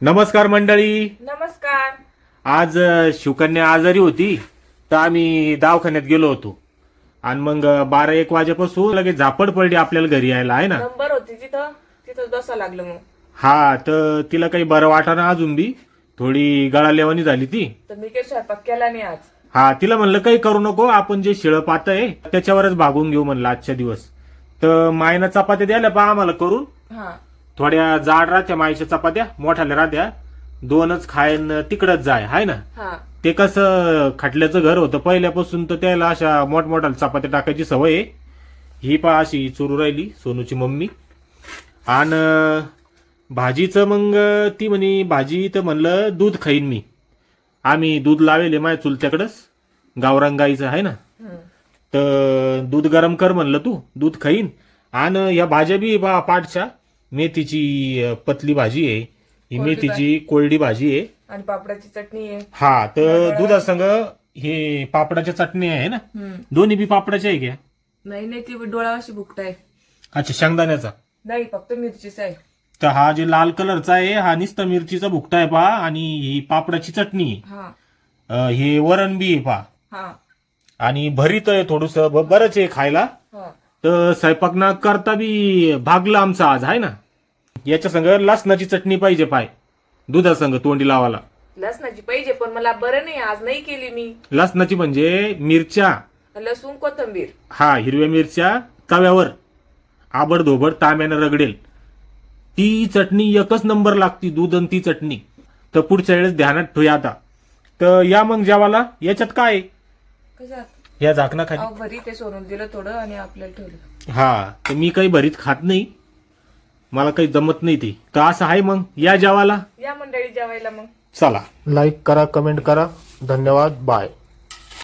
नमस्कार मंडळी. नमस्कार. आज अ, शिवकन्या आजारी होती तर आम्ही दवाखान्यात गेलो होतो. आणि मग अ, बारा एक वाजेपासून लगेच झापड पडली आपल्याला घरी यायला आहे ना? नंबर होती तिथं. तिथं बसा लागलं मग. हा तर तिला काही बरं वाटाना अजून बी. थोडी गळालेवानी झाली ती. तर मी काही स्वयंपाक केला नाही आज? हा तिला म्हणलं काही करू नको आपण जे शिळं पात आहे त्याच्यावरच भागून घेऊ म्हणलं आजच्या दिवस. तर मायनं चपात्या द्यायला पहा आम्हाला करून. हा. थोड्या जाड राहत्या मायच्या चपात्या मोठ्याल्या राहत्या. दोनच खायन तिकडच जाय हाय ना? हा. ते कसं खटल्याचं घर होतं पहिल्यापासून तर त्याला अशा मोठमोठ्या चपात्या टाकायची सवय आहे. ही पा अशी चोरू राहिली सोनूची मम्मी. आणि भाजीचं मग ती म्हणे भाजी तर म्हणलं दूध खाईन मी. आम्ही दूध लावेले माझ्या चुलत्याकडंच. गावरान गाईचं आहे ना. तर दूध गरम कर म्हणलं तू दूध खाईन. आणि या भाज्या बी बा पाठच्या. मेथीची अं, पतली भाजी आहे. ही मेथीची कोरडी भाजी आहे. आणि पापडाची चटणी आहे. हा तर दुधासंग हे पापडाच्या चटणी आहे ना? हम्म. दोन्ही बी पापडाच्या आहे का? नाही नाही ती डोळा अशी भुकताय अच्छा शेंगदाण्याचा. नाही फक्त मिरचीच आहे. तर हा जे लाल कलरचा आहे हा निस्ता मिरचीचा भुकटा आहे पहा. आणि ही पापडाची चटणी आहे. हा. अं, हे वरण बी आहे पहा. हा. आणि भरीत आहे थोडस. बरंच आहे खायला. तर स्वयंपाक ना करता बी भागला आमचा आज आहे ना? याच्या संग लसणाची चटणी पाहिजे पाय. दुधासंग तोंडी लावाला लसणाची पाहिजे पण मला बरं नाही आज नाही केली मी. लसणाची म्हणजे मिरच्या. लसूण कोथंबीर. हा हिरव्या मिरच्या तव्यावर. आबड धोबड तांब्यानं रगडेल. ती चटणी एकच नंबर लागती दूध आणि ती चटणी. तर पुढच्या वेळेस ध्यानात ठेवूया आता. तर या मग जेवाला याच्यात काय आहे? कशात? या झाकणाखाली अहो ते सोडून दिलं थोडं आणि आपल्याला ठेवलं. हा तर मी काही भरीत खात नाही. मला काही जमत नाही ते. तर असं आहे मग. या जेवाला या मंडळी जेवायला मग. चला. लाईक करा कमेंट करा. धन्यवाद. बाय